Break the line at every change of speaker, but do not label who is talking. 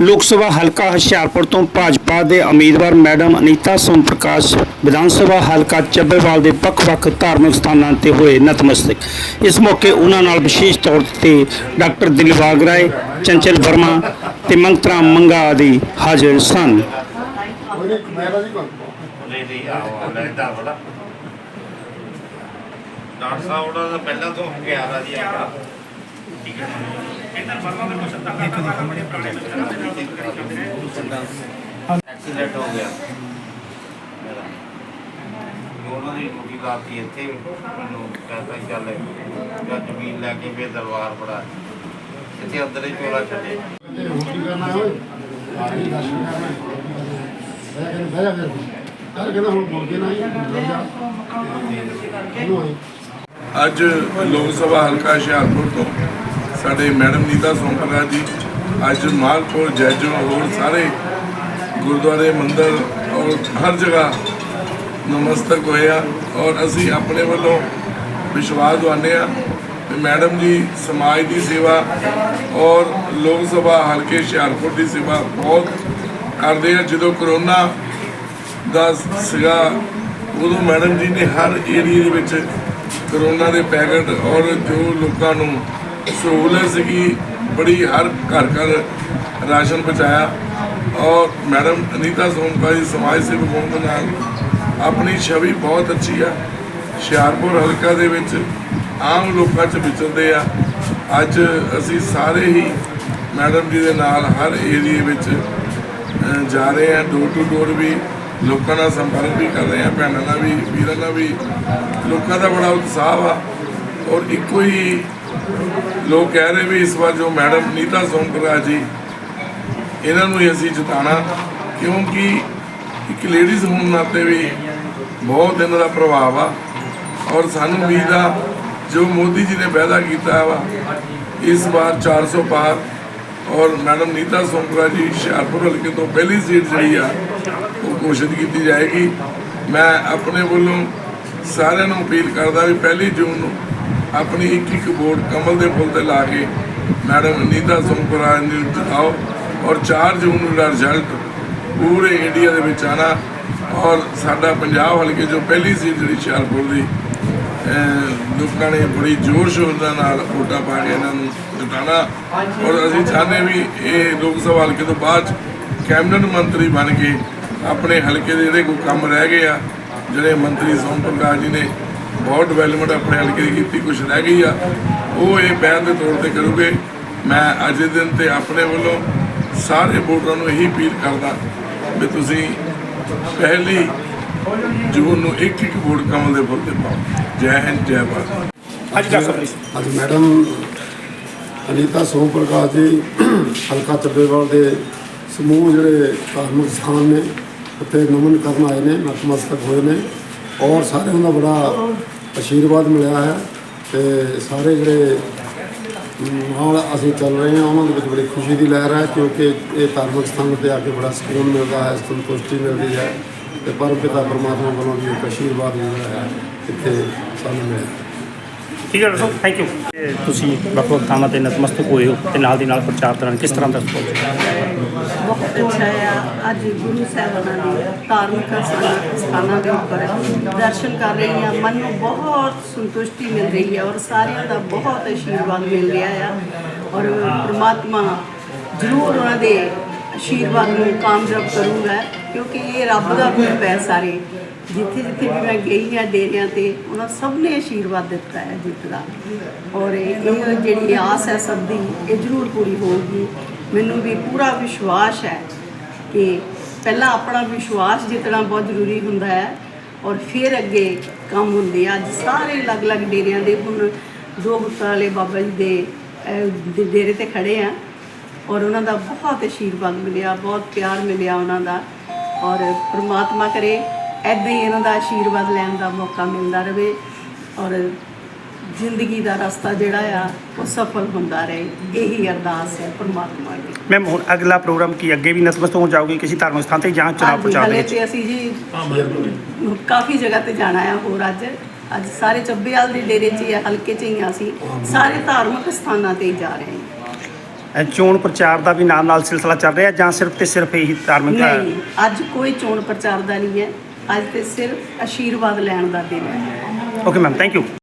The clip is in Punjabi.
ਲੋਕ ਸਭਾ ਹਲਕਾ ਹੁਸ਼ਿਆਰਪੁਰ ਤੋਂ ਭਾਜਪਾ ਦੇ ਉਮੀਦਵਾਰ ਮੈਡਮ ਅਨੀਤਾ ਸੋਮ ਪ੍ਰਕਾਸ਼ ਵਿਧਾਨ ਸਭਾ ਹਲਕਾ ਚੱਬੇਵਾਲ ਦੇ ਵੱਖ-ਵੱਖ ਧਾਰਮਿਕ ਸਥਾਨਾਂ ਤੇ ਹੋਏ ਨਤਮਸਤਕ। ਇਸ ਮੌਕੇ ਉਹਨਾਂ ਨਾਲ ਵਿਸ਼ੇਸ਼ ਤੌਰ ਤੇ ਡਾਕਟਰ ਦਿਲਬਾਗ ਰਾਏ, ਚੰਚਲ ਵਰਮਾ ਤੇ ਮੰਗਤਰਾ ਮੰਗਾ ਆਦਿ ਹਾਜ਼ਰ ਸਨ।
ਡਾਕਟਰ ਸਾਹਿਬ ਉਹਦਾ ਤਾਂ ਪਹਿਲਾਂ ਤੋਂ ਗਿਆ ਜੀ ਆਪਣਾ ਠੀਕ ਹੈ ਐਕਸੀਡੈਂਟ ਹੋ ਗਿਆ। ਮੇਰਾ ਉਹਨਾਂ ਦੀ ਡਿਊਟੀ ਲਾਤੀ ਇੱਥੇ ਮੈਨੂੰ ਕਹਿੰਦਾ ਚੱਲ ਜਾਂ ਜ਼ਮੀਨ ਲੈ ਕੇ ਫੇਰ ਦਰਬਾਰ ਬੜਾ ਇੱਥੇ ਅੰਦਰ ਹੀ ਚੋਲਾ ਛੱਡੇ।
ਰੋਟੀ ਕਰਨਾ ਹੈ ਓਏ। ਆ ਰਹੀ ਦਰਸ਼ਨ ਕਰਨਾ ਹੈ। ਬਹਿ ਕੇ ਬਹਿ ਜਾ ਫਿਰ। ਚੱਲ ਕਹਿੰਦਾ ਹੁਣ ਮੁੜ ਕੇ ਨਾ ਹੀ ਰੁਕ ਜਾ। ਉਹਨੂੰ ਆਈ
ਅੱਜ ਲੋਕ ਸਭਾ ਹਲਕਾ ਹੁਸ਼ਿਆਰਪੁਰ ਤੋਂ ਸਾਡੇ ਮੈਡਮ ਨੀਤਾ ਸੋਮਪਰਾ ਜੀ, ਅੱਜ ਮਾਲਪੁਰ, ਜੈਜੋ, ਹੋਰ ਸਾਰੇ ਗੁਰਦੁਆਰੇ, ਮੰਦਰ, ਔਰ ਹਰ ਜਗ੍ਹਾ ਨਮਸਤਕ ਹੋਏ ਆ, ਔਰ ਅਸੀਂ ਆਪਣੇ ਵੱਲੋਂ ਵਿਸ਼ਵਾਸ ਦਵਾਉਂਦੇ ਆ ਕਿ ਮੈਡਮ ਜੀ ਸਮਾਜ ਦੀ ਸੇਵਾ ਔਰ ਲੋਕ ਸਭਾ ਹਲਕੇ ਹੁਸ਼ਿਆਰਪੁਰ ਦੀ ਸੇਵਾ ਬਹੁਤ ਕਰਦੇ ਆ। ਜਦੋਂ ਕਰੋਨਾ ਦਾ ਸੀਗਾ, ਉਦੋਂ ਮੈਡਮ ਜੀ ਨੇ ਹਰ ਏਰੀਏ ਦੇ ਵਿੱਚ ਕਰੋਨਾ ਦੇ ਪੈਕਟ ਔਰ ਜੋ ਲੋਕਾਂ ਨੂੰ ਸਹੂਲਤ ਸੀਗੀ, ਬੜੀ ਹਰ ਘਰ ਘਰ ਰਾਸ਼ਨ ਪਹੁੰਚਾਇਆ। ਔਰ ਮੈਡਮ ਅਨੀਤਾ ਸੋਮਕਾ ਜੀ ਸਮਾਜ ਸੇਵਕ ਹੋਣ ਦੇ ਨਾਲ ਆਪਣੀ ਛਵੀ ਬਹੁਤ ਅੱਛੀ ਆ। ਹੁਸ਼ਿਆਰਪੁਰ ਹਲਕਾ ਦੇ ਵਿੱਚ ਆਮ ਲੋਕਾਂ 'ਚ ਵਿਚਰਦੇ ਆ। ਅੱਜ ਅਸੀਂ ਸਾਰੇ ਹੀ ਮੈਡਮ ਜੀ ਦੇ ਨਾਲ ਹਰ ਏਰੀਏ ਵਿੱਚ ਜਾ ਰਹੇ ਆ। ਡੋਰ ਟੂ ਡੋਰ ਵੀ ਲੋਕਾਂ ਨਾਲ ਸੰਪਰਕ ਵੀ ਕਰ ਰਹੇ ਆ। ਭੈਣਾਂ ਨਾਲ ਵੀ, ਵੀਰਾਂ ਨਾਲ ਵੀ। ਲੋਕਾਂ ਦਾ ਬੜਾ ਉਤਸ਼ਾਹ ਆ ਔਰ ਇੱਕੋ ਹੀ ਲੋਕ ਕਹਿ ਰਹੇ ਵੀ ਇਸ ਵਾਰ ਜੋ ਮੈਡਮ ਨੀਤਾ ਸੋਮਕਰਾ ਜੀ, ਇਹਨਾਂ ਨੂੰ ਹੀ ਅਸੀਂ ਜਿਤਾਣਾ ਕਿਉਂਕਿ ਇੱਕ ਲੇਡੀਜ਼ ਹੋਣ ਨਾਤੇ ਵੀ ਬਹੁਤ ਇਹਨਾਂ ਦਾ ਪ੍ਰਭਾਵ ਆ। ਔਰ ਸਾਨੂੰ ਉਮੀਦ ਆ, ਜੋ ਮੋਦੀ ਜੀ ਨੇ ਵਾਅਦਾ ਕੀਤਾ ਵਾ, ਇਸ ਵਾਰ 400 ਪਾਰ, ਔਰ ਮੈਡਮ ਨੀਤਾ ਸੋਮਪੁਰਾ ਜੀ ਹੁਸ਼ਿਆਰਪੁਰ ਹਲਕੇ ਤੋਂ ਪਹਿਲੀ ਸੀਟ ਜਿਹੜੀ ਆ, ਉਹ ਘੋਸ਼ਿਤ ਕੀਤੀ ਜਾਏਗੀ। ਮੈਂ ਆਪਣੇ ਵੱਲੋਂ ਸਾਰਿਆਂ ਨੂੰ ਅਪੀਲ ਕਰਦਾ ਵੀ ਪਹਿਲੀ ਜੂਨ ਨੂੰ ਆਪਣੀ ਇੱਕ ਇੱਕ ਵੋਟ ਕਮਲ ਦੇ ਫੁੱਲ ਤੇ ਲਾ ਕੇ ਮੈਡਮ ਨੀਤਾ ਸੋਮਪੁਰਾ ਨੂੰ ਜਿਤਾਓ ਔਰ 4 ਜੂਨ ਨੂੰ ਦਾ ਰਿਜ਼ਲਟ ਪੂਰੇ ਇੰਡੀਆ ਦੇ ਵਿੱਚ ਆਣਾ ਔਰ ਸਾਡਾ ਪੰਜਾਬ ਹਲਕੇ ਜੋ ਪਹਿਲੀ ਸੀਟ ਜਿਹੜੀ ਹੁਸ਼ਿਆਰਪੁਰ ਦੀ ਲੋਕਾਂ ਨੇ ਬੜੀ ਜ਼ੋਰ ਸ਼ੋਰ ਦੇ ਨਾਲ ਵੋਟਾਂ ਪਾ ਕੇ ਇਹਨਾਂ ਨੂੰ ਜਿਤਾਣਾ ਔਰ ਅਸੀਂ ਚਾਹੁੰਦੇ ਵੀ ਇਹ ਲੋਕ ਸਭਾ ਹਲਕੇ ਤੋਂ ਬਾਅਦ 'ਚ ਕੈਬਨਿਟ ਮੰਤਰੀ ਬਣ ਕੇ ਆਪਣੇ ਹਲਕੇ ਦੇ ਜਿਹੜੇ ਕੋਈ ਕੰਮ ਰਹਿ ਗਏ ਆ, ਜਿਹੜੇ ਮੰਤਰੀ ਸੋਮ ਪ੍ਰਕਾਸ਼ ਜੀ ਨੇ ਬਹੁਤ ਡਿਵੈਲਪਮੈਂਟ ਆਪਣੇ ਹਲਕੇ ਦੀ ਕੀਤੀ ਕੁਝ ਰਹਿ ਗਈ ਆ। ਉਹ ਇਹ ਬਿਆਨ ਦੇ ਤੌਰ ਤੇ ਕਰੂਗੇ। ਮੈਂ ਅੱਜ ਦੇ ਦਿਨ ਤੇ ਆਪਣੇ ਵੱਲੋਂ ਸਾਰੇ ਵੋਟਰਾਂ ਨੂੰ ਇਹੀ ਅਪੀਲ ਕਰਦਾ ਵੀ ਤੁਸੀਂ ਪਹਿਲੀ ਜੂਨ ਨੂੰ ਇੱਕ ਇੱਕ ਵੋਟ ਕਮਲ ਦੇ ਫੁੱਲ ਤੇ ਪਾਓ। ਜੈ ਹਿੰਦ ਜੈ ਭਾਰਤ।
ਡਾਕਟਰ ਸਾਹਿਬ please।
ਅੱਜ ਮੈਡਮ ਅਨੀਤਾ ਸੋਮ ਪ੍ਰਕਾਸ਼ ਜੀ ਹਲਕਾ ਚੱਬੇਵਾਲ ਦੇ ਸਮੂਹ ਜਿਹੜੇ ਧਾਰਮਿਕ ਸਥਾਨ ਨੇ ਉੱਥੇ ਨਮਨ ਕਰਨ ਆਏ ਨੇ ਨਤਮਸਤਕ ਹੋਏ ਨੇ। ਔਰ ਸਾਰਿਆਂ ਦਾ ਬੜਾ ਆਸ਼ੀਰਵਾਦ ਮਿਲਿਆ ਹੈ ਤੇ ਸਾਰੇ ਜਿਹੜੇ ਨਾਲ ਅਸੀਂ ਚੱਲ ਰਹੇ ਹਾਂ, ਉਹਨਾਂ ਦੇ ਵਿੱਚ ਬੜੀ ਖੁਸ਼ੀ ਦੀ ਲਹਿਰ ਹੈ ਕਿਉਂਕਿ ਇਹ ਧਾਰਮਿਕ ਸਥਾਨ ਤੇ ਆ ਕੇ ਬੜਾ ਸਕੂਨ ਮਿਲਦਾ ਹੈ, ਸੰਤੁਸ਼ਟੀ ਮਿਲਦੀ ਹੈ ਤੇ ਪਰਮ ਪਿਤਾ ਪਰਮਾਤਮਾ ਵੱਲੋਂ ਵੀ ਇੱਕ ਆਸ਼ੀਰਵਾਦ ਮਿਲਦਾ ਹੈ ਇੱਥੇ ਸਾਨੂੰ ਮਿਲਿਆ
ਠੀਕ ਹੈ ਡਾਕਟਰ ਸਾਹਿਬ ਥੈਂਕ ਯੂ ਤੁਸੀਂ ਵੱਖ-ਵੱਖ ਥਾਵਾਂ ਤੇ ਨਤਮਸਤਕ ਹੋਏ ਹੋ ਤੇ ਨਾਲ ਦੀ ਨਾਲ ਪ੍ਰਚਾਰ ਦੌਰਾਨ ਕਿਸ ਤਰ੍ਹਾਂ ਦਾ
ਬਹੁਤ ਅੱਛਾ ਆ ਅੱਜ ਗੁਰੂ ਸਾਹਿਬਾਨਾਂ ਦੀ ਧਾਰਮਿਕ ਸਥਾਨਾਂ- ਸਥਾਨਾਂ ਦੇ ਉੱਪਰ ਦਰਸ਼ਨ ਕਰ ਰਹੀ ਹਾਂ। ਮਨ ਨੂੰ ਬਹੁਤ ਸੰਤੁਸ਼ਟੀ ਮਿਲ ਰਹੀ ਹੈ ਔਰ ਸਾਰਿਆਂ ਦਾ ਬਹੁਤ ਆਸ਼ੀਰਵਾਦ ਮਿਲ ਰਿਹਾ ਆ। ਔਰ ਪ੍ਰਮਾਤਮਾ ਜ਼ਰੂਰ ਉਹਨਾਂ ਦੇ ਆਸ਼ੀਰਵਾਦ ਨੂੰ ਕਾਮਯਾਬ ਕਰੂੰਗਾ, ਕਿਉਂਕਿ ਇਹ ਰੱਬ ਦਾ ਰੂਪ ਹੈ ਸਾਰੇ। ਜਿੱਥੇ ਜਿੱਥੇ ਵੀ ਮੈਂ ਗਈ ਹਾਂ ਡੇਰਿਆਂ ਤੇ, ਉਹਨਾਂ ਸਭ ਨੇ ਆਸ਼ੀਰਵਾਦ ਦਿੱਤਾ ਹੈ ਜਿੱਤ ਦਾ। ਔਰ ਇਹ ਜਿਹੜੀ ਆਸ ਹੈ ਸਭ ਦੀ, ਇਹ ਜ਼ਰੂਰ ਪੂਰੀ ਹੋਊਗੀ। ਮੈਨੂੰ ਵੀ ਪੂਰਾ ਵਿਸ਼ਵਾਸ ਹੈ ਕਿ ਪਹਿਲਾਂ ਆਪਣਾ ਵਿਸ਼ਵਾਸ ਜਿੱਤਣਾ ਬਹੁਤ ਜ਼ਰੂਰੀ ਹੁੰਦਾ ਹੈ, ਔਰ ਫਿਰ ਅੱਗੇ ਕੰਮ ਹੁੰਦੇ ਆ। ਅੱਜ ਸਾਰੇ ਅਲੱਗ-ਅਲੱਗ ਡੇਰਿਆਂ ਦੇ, ਹੁਣ ਦੋ ਗੁੱਤਾਂ ਵਾਲੇ ਬਾਬਾ ਜੀ ਦੇ ਦੇ ਡੇਰੇ ਤੇ ਖੜੇ ਆ। ਔਰ ਉਹਨਾਂ ਦਾ ਬਹੁਤ ਆਸ਼ੀਰਵਾਦ ਮਿਲਿਆ ਬਹੁਤ ਪਿਆਰ ਮਿਲਿਆ ਉਹਨਾਂ ਦਾ। ਔਰ ਪ੍ਰਮਾਤਮਾ ਕਰੇ ਐਦਾਂ ਹੀ ਇਹਨਾਂ ਦਾ ਆਸ਼ੀਰਵਾਦ ਲੈਣ ਦਾ ਮੌਕਾ ਮਿਲਦਾ ਰਹੇ ਔਰ ਜ਼ਿੰਦਗੀ ਦਾ ਰਸਤਾ ਜਿਹੜਾ ਆ ਉਹ ਸਫਲ ਹੁੰਦਾ ਰਹੇ। ਇਹੀ ਅਰਦਾਸ ਹੈ ਪ੍ਰਮਾਤਮਾ ਦੀ।
ਮੈਮ ਹੁਣ ਅਗਲਾ ਪ੍ਰੋਗਰਾਮ ਕੀ ਅੱਗੇ ਵੀ ਨਤਮਸਤਕ ਹੋ ਜਾਓਗੇ ਕਿਸੇ ਧਾਰਮਿਕ ਸਥਾਨ ਤੇ ਜਾਂ ਚੁਣਾਵ ਪ੍ਰਚਾਰ ਦੇ
ਹਲੇ
ਵਿੱਚ?
ਤੇ ਅਸੀਂ ਜੀ ਕਾਫੀ ਜਗ੍ਹਾ ਤੇ ਜਾਣਾ ਆ ਹੋਰ ਅੱਜ। ਅੱਜ ਸਾਰੇ ਚੱਬੇਵਾਲ ਦੇ ਡੇਰੇ 'ਚ ਹੀ ਆ ਹਲਕੇ 'ਚ ਹੀ ਆ ਅਸੀਂ। ਸਾਰੇ ਧਾਰਮਿਕ ਸਥਾਨਾਂ ਤੇ ਹੀ ਜਾ ਰਹੇ ਹਾਂ।
ਚੋਣ ਪ੍ਰਚਾਰ ਦਾ ਵੀ ਨਾਲ ਨਾਲ ਸਿਲਸਿਲਾ ਚੱਲ ਰਿਹਾ ਜਾਂ ਸਿਰਫ ਤੇ ਸਿਰਫ ਇਹੀ ਧਾਰਮਿਕ
ਨਹੀਂ ਅੱਜ ਕੋਈ ਚੋਣ ਪ੍ਰਚਾਰ ਦਾ ਨਹੀਂ ਹੈ। ਅੱਜ ਤੇ ਸਿਰਫ ਆਸ਼ੀਰਵਾਦ ਲੈਣ ਦਾ ਦਿਨ ਹੈ।
Okay ma'am thank you